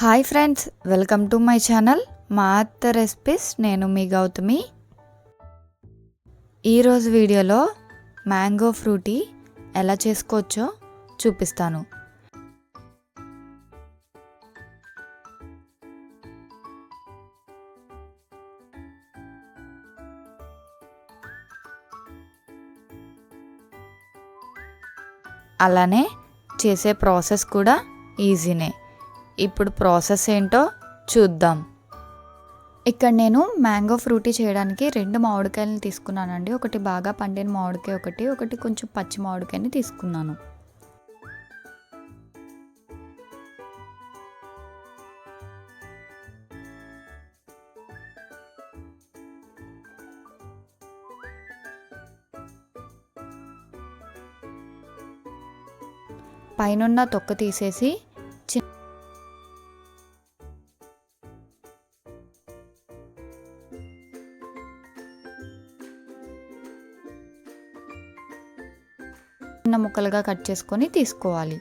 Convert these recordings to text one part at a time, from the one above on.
Hi friends welcome to my channel మా అత్త recipes నేను మీ గౌతమి. ఈరోజు వీడియోలో మ్యాంగో ఫ్రూటీ ఎలా చేసుకోవచ్చో చూపిస్తాను. అలానే చేసే ప్రాసెస్ కూడా ఈజీనే. ఇప్పుడు ప్రాసెస్ ఏంటో చూద్దాం. ఇక్కడ నేను మ్యాంగో ఫ్రూటీ చేయడానికి రెండు మామిడికాయలను తీసుకున్నానండి. ఒకటి బాగా పండిన మామిడికాయ ఒకటి ఒకటి కొంచెం పచ్చి మామిడికాయని తీసుకున్నాను. పైనున్న తొక్క తీసేసి చిన్న ముక్కలుగా కట్ చేసుకొని తీసుకోవాలి.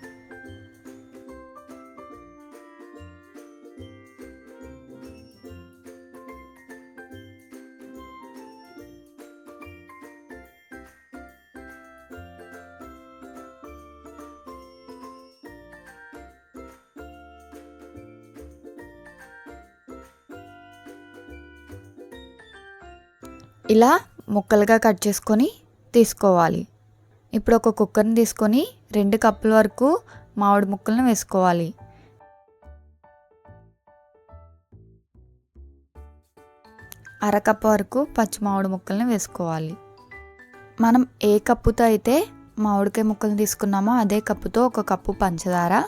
ఇలా ముక్కలుగా కట్ చేసుకొని తీసుకోవాలి. ఇప్పుడు ఒక కుక్కర్ని తీసుకొని రెండు కప్పుల వరకు మామిడి ముక్కలను వేసుకోవాలి. అరకప్పు వరకు పచ్చి మామిడి ముక్కల్ని వేసుకోవాలి. మనం ఏ కప్పుతో అయితే మామిడికాయ ముక్కలు తీసుకున్నామో అదే కప్పుతో ఒక కప్పు పంచదార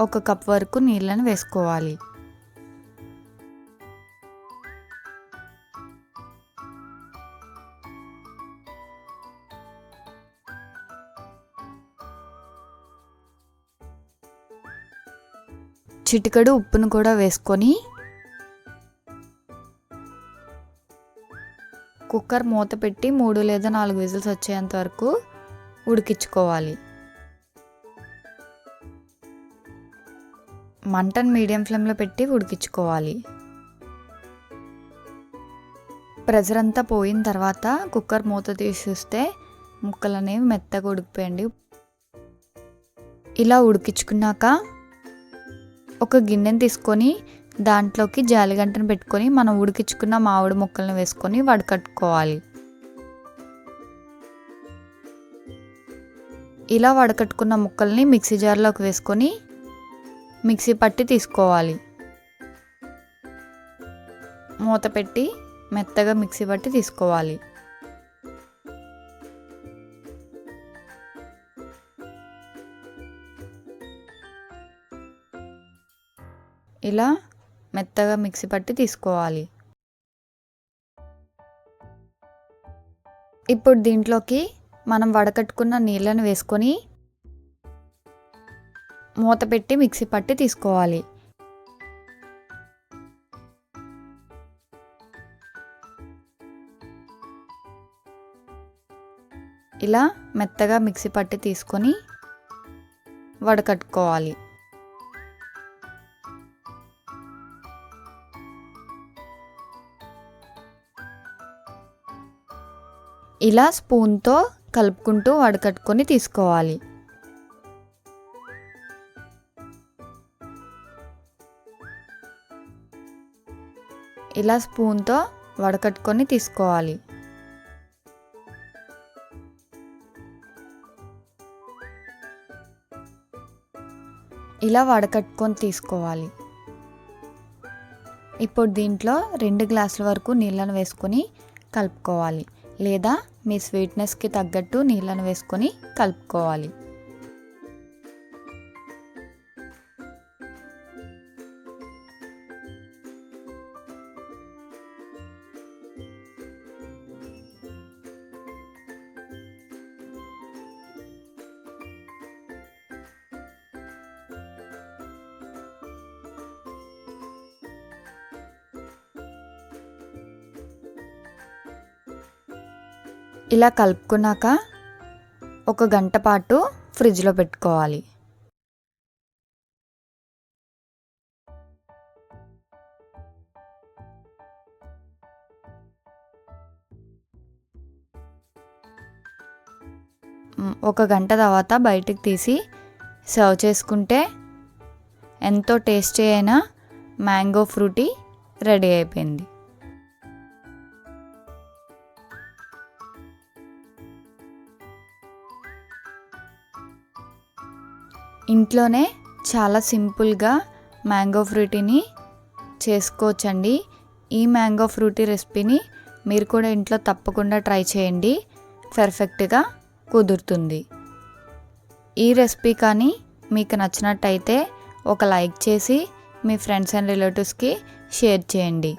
ఒక కప్ వరకు నీళ్ళని వేసుకోవాలి. చిటికడు ఉప్పును కూడా వేసుకొని కుక్కర్ మూత పెట్టి మూడు లేదా నాలుగు విజిల్స్ వచ్చేంత వరకు ఉడికించుకోవాలి. మంటను మీడియం ఫ్లేమ్లో పెట్టి ఉడికించుకోవాలి. ప్రెజర్ అంతా పోయిన తర్వాత కుక్కర్ మూత తీసేస్తే ముక్కలు అనేవి మెత్తగా ఉడికిపోయండి. ఇలా ఉడికించుకున్నాక ఒక గిన్నెని తీసుకొని దాంట్లోకి జాలిగంటను పెట్టుకొని మనం ఉడికించుకున్న మామిడి ముక్కలను వేసుకొని వడకట్టుకోవాలి ఇలా వడకట్టుకున్న ముక్కల్ని మిక్సీ జార్లోకి వేసుకొని మిక్సీ పట్టి తీసుకోవాలి. మూత పెట్టి మెత్తగా మిక్సీ పట్టి తీసుకోవాలి. ఇలా మెత్తగా మిక్సీ పట్టి తీసుకోవాలి. ఇప్పుడు దీంట్లోకి మనం వడకట్టుకున్న నీళ్ళని వేసుకొని మూత పెట్టి మిక్సీ పట్టి తీసుకోవాలి. ఇలా మెత్తగా మిక్సీ పట్టి తీసుకొని వడకట్టుకోవాలి. ఇలా స్పూన్తో కలుపుకుంటూ వడకట్టుకొని తీసుకోవాలి. ఇలా స్పూన్తో వడకట్టుకొని తీసుకోవాలి. ఇలా వడకట్టుకొని తీసుకోవాలి. ఇప్పుడు దీంట్లో రెండు గ్లాసుల వరకు నీళ్ళను వేసుకొని కలుపుకోవాలి. లేదా మీ స్వీట్నెస్కి తగ్గట్టు నీళ్ళను వేసుకొని కలుపుకోవాలి. ఇలా కలుపుకున్నాక ఒక గంట పాటు ఫ్రిడ్జ్లో పెట్టుకోవాలి. ఒక గంట తర్వాత బయటికి తీసి సర్వ్ చేసుకుంటే ఎంతో టేస్టీ అయిన మ్యాంగో ఫ్రూటీ రెడీ అయిపోయింది. ఇంట్లోనే చాలా సింపుల్గా మ్యాంగో ఫ్రూటీని చేసుకోవచ్చండి. ఈ మ్యాంగో ఫ్రూటీ రెసిపీని మీరు కూడా ఇంట్లో తప్పకుండా ట్రై చేయండి. పర్ఫెక్ట్గా కుదురుతుంది. ఈ రెసిపీ కానీ మీకు నచ్చినట్టయితే ఒక లైక్ చేసి మీ ఫ్రెండ్స్ అండ్ రిలేటివ్స్కి షేర్ చేయండి.